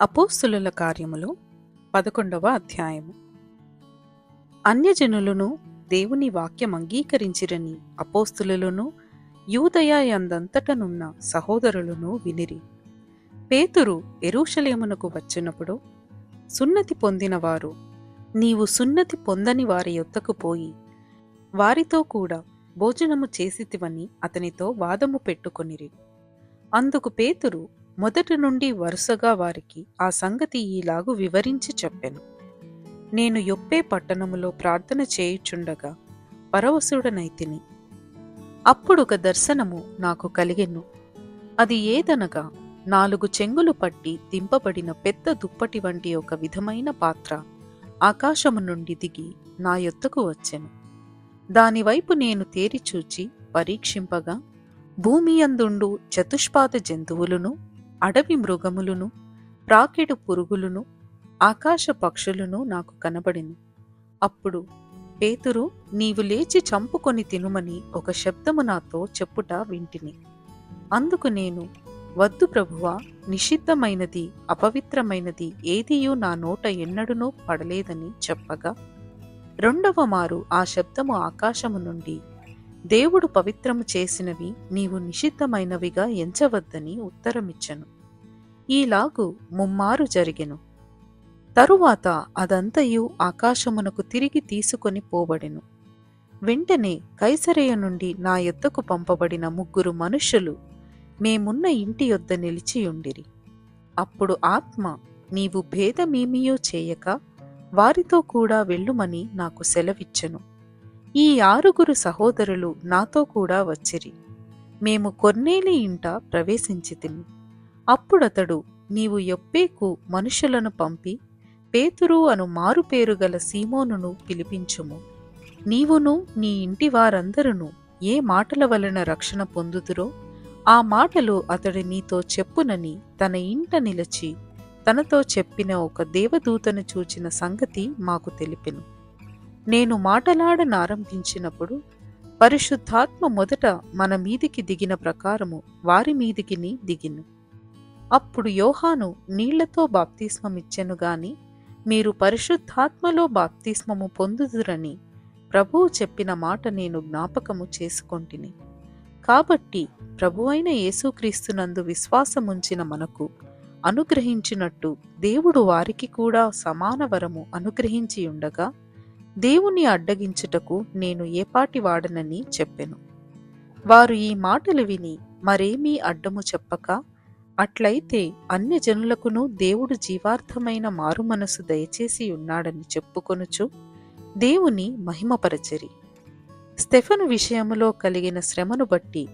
అపోస్తుల కార్యములు పదకొండవ అధ్యాయము. అన్యజనులను దేవుని వాక్యం అంగీకరించిరని అపోస్తులను యూదయాయందంతటనున్న సహోదరులను వినిరి. పేతురు ఎరూషలేమునకు వచ్చినప్పుడు సున్నతి పొందినవారు నీవు సున్నతి పొందని వారి యొద్దకు పోయి వారితో కూడా భోజనము చేసితివని అతనితో వాదము పెట్టుకొనిరి. అందుకు పేతురు మొదటి నుండి వరుసగా వారికి ఆ సంగతి ఈలాగు వివరించి చెప్పెను. నేను యొప్పే పట్టణములో ప్రార్థన చేయుచుండగా పరవశుడనైతిని. అప్పుడు ఒక దర్శనము నాకు కలిగెను. అది ఏదనగా నాలుగు చెంగులు పట్టి దింపబడిన పెద్ద దుప్పటి వంటి ఒక విధమైన పాత్ర ఆకాశము నుండి దిగి నా యొద్దకు వచ్చెను. దానివైపు నేను తేరిచూచి పరీక్షింపగా భూమియందుండు చతుష్పాద జంతువులను అడవి మృగములను రాకెడు పురుగులను ఆకాశ పక్షులను నాకు కనబడింది. అప్పుడు పేతురు నీవు లేచి చంపుకొని తినుమని ఒక శబ్దము నాతో చెప్పుట వింటిని. అందుకు నేను వద్దు ప్రభువా నిషిద్ధమైనది అపవిత్రమైనది ఏదియూ నా నోట ఎన్నడూనూ పడలేదని చెప్పగా రెండవ మారు ఆ శబ్దము ఆకాశము నుండి దేవుడు పవిత్రము చేసినవి నీవు నిషిద్ధమైనవిగా ఎంచవద్దని ఉత్తరమిచ్చను. ఈలాగు ముమ్మారు జరిగెను. తరువాత అదంతయు ఆకాశమునకు తిరిగి తీసుకొని పోబడెను. వెంటనే కైసరయ నుండి నా యొద్దకు పంపబడిన ముగ్గురు మనుషులు మేమున్న ఇంటి యొద్ద నిలిచియుండిరి అప్పుడు ఆత్మ నీవు భేదమేమియో చేయక వారితో కూడా వెళ్ళుమని నాకు సెలవిచ్చెను. ఈ ఆరుగురు సహోదరులు నాతో కూడా వచ్చిరి. మేము కొన్నేలి ఇంట ప్రవేశించితిమి. అప్పుడతడు నీవు యొప్పేకు మనుషులను పంపి పేతురు అను మారుపేరు గల సీమోనును పిలిపించుము. నీవును నీ ఇంటి వారందరును ఏ మాటల వలన రక్షణ పొందుతురో ఆ మాటలు అతడు నీతో చెప్పునని తన ఇంట నిలిచి తనతో చెప్పిన ఒక దేవదూతను చూచిన సంగతి మాకు తెలిపెను. నేను మాటలాడనారంభించినప్పుడు పరిశుద్ధాత్మ మొదట మన మీదికి దిగిన ప్రకారము వారి మీదికిని దిగిను. అప్పుడు యోహాను నీళ్ళతో బాప్తిస్మమిచ్చెను గాని మీరు పరిశుద్ధాత్మలో బాప్తిస్మము పొందుదురని ప్రభువు చెప్పిన మాట నేను జ్ఞాపకము చేసుకొంటిని. కాబట్టి ప్రభువైన యేసుక్రీస్తునందు విశ్వాసముంచిన మనకు అనుగ్రహించినట్టు దేవుడు వారికి కూడా సమాన వరము అనుగ్రహించి ఉండగా దేవుని అడ్డగించుటకు నేను ఏపాటి వాడనని చెప్పెను. వారు ఈ మాటలు విని మరేమీ అడ్డము చెప్పక అట్లయితే అన్ని జనులకును దేవుడు జీవార్థమైన మారుమనసు దయచేసి ఉన్నాడని చెప్పుకొనుచు దేవుని మహిమపరచరి. స్టెఫను విషయములో కలిగిన శ్రమను బట్టి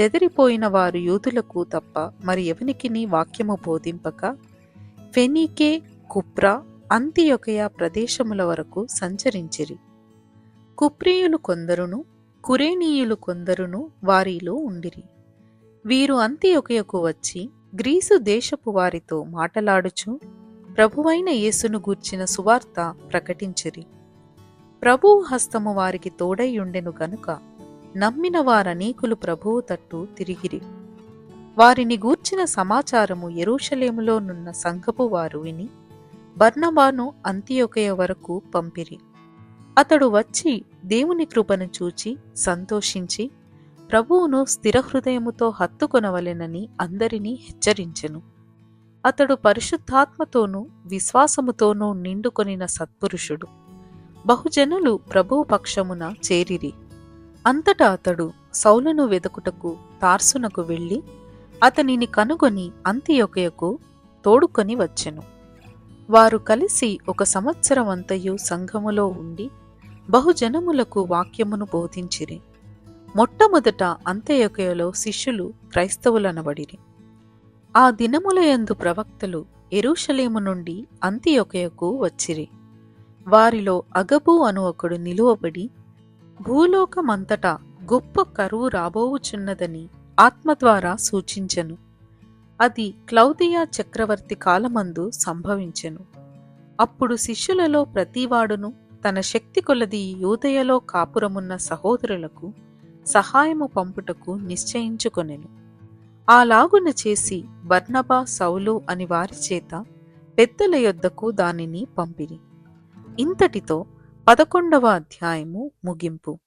చెదిరిపోయిన వారు యూదులకు తప్ప మరి ఎవనికిని వాక్యము బోధింపక? ఫెనీకే కుప్రా అంతియొకయ ప్రదేశముల వరకు సంచరించిరి. కుప్రియులు కొందరును కురేనీయులు కొందరును వారిలో ఉండిరి. వీరు అంతియొకయకు వచ్చి గ్రీసు దేశపు వారితో మాటలాడుచు ప్రభువైన యేసును గూర్చిన సువార్త ప్రకటించిరి. ప్రభువు హస్తము వారికి తోడైయుండెను గనుక నమ్మిన వారనీకులు ప్రభువు తట్టు తిరిగిరి. వారిని గూర్చిన సమాచారము ఎరూషలేములో నున్న సంఘపు వారు విని బర్ణబాను అంత్యొకయ వరకు పంపిరి. అతడు వచ్చి దేవుని కృపను చూచి సంతోషించి ప్రభువును స్థిరహృదయముతో హత్తుకొనవలెనని అందరినీ హెచ్చరించెను. అతడు పరిశుద్ధాత్మతోనూ విశ్వాసముతోనూ నిండుకొనిన సత్పురుషుడు. బహుజనులు ప్రభువు పక్షమున చేరిరి. అంతటా అతడు సౌలను వెదకుటకు తార్సునకు వెళ్ళి అతనిని కనుగొని అంత్యొకయకు తోడుకొని వచ్చెను. వారు కలిసి ఒక సంవత్సరమంతయు సంఘములో ఉండి బహుజనములకు వాక్యమును బోధించిరి. మొట్టమొదట అంత్యొకయలో శిష్యులు క్రైస్తవులనబడిరి. ఆ దినములయందు ప్రవక్తలు ఎరుషలేము నుండి అంత్యొకయకు వచ్చిరి. వారిలో అగబు అను ఒకడు నిలువబడి భూలోకమంతటా గొప్ప కరువు రాబోవుచున్నదని ఆత్మ ద్వారా సూచించెను. అది క్లౌదియా చక్రవర్తి కాలమందు సంభవించెను. అప్పుడు శిష్యులలో ప్రతివాడును తన శక్తి కొలది యూదయలో కాపురమున్న సహోదరులకు సహాయము పంపుటకు నిశ్చయించుకొనెను. అలాగున చేసి బర్నబా సౌలు అని వారి చేత పెద్దల యొద్దకు దానిని పంపిరి. ఇంతటితో పదకొండవ అధ్యాయము ముగింపు.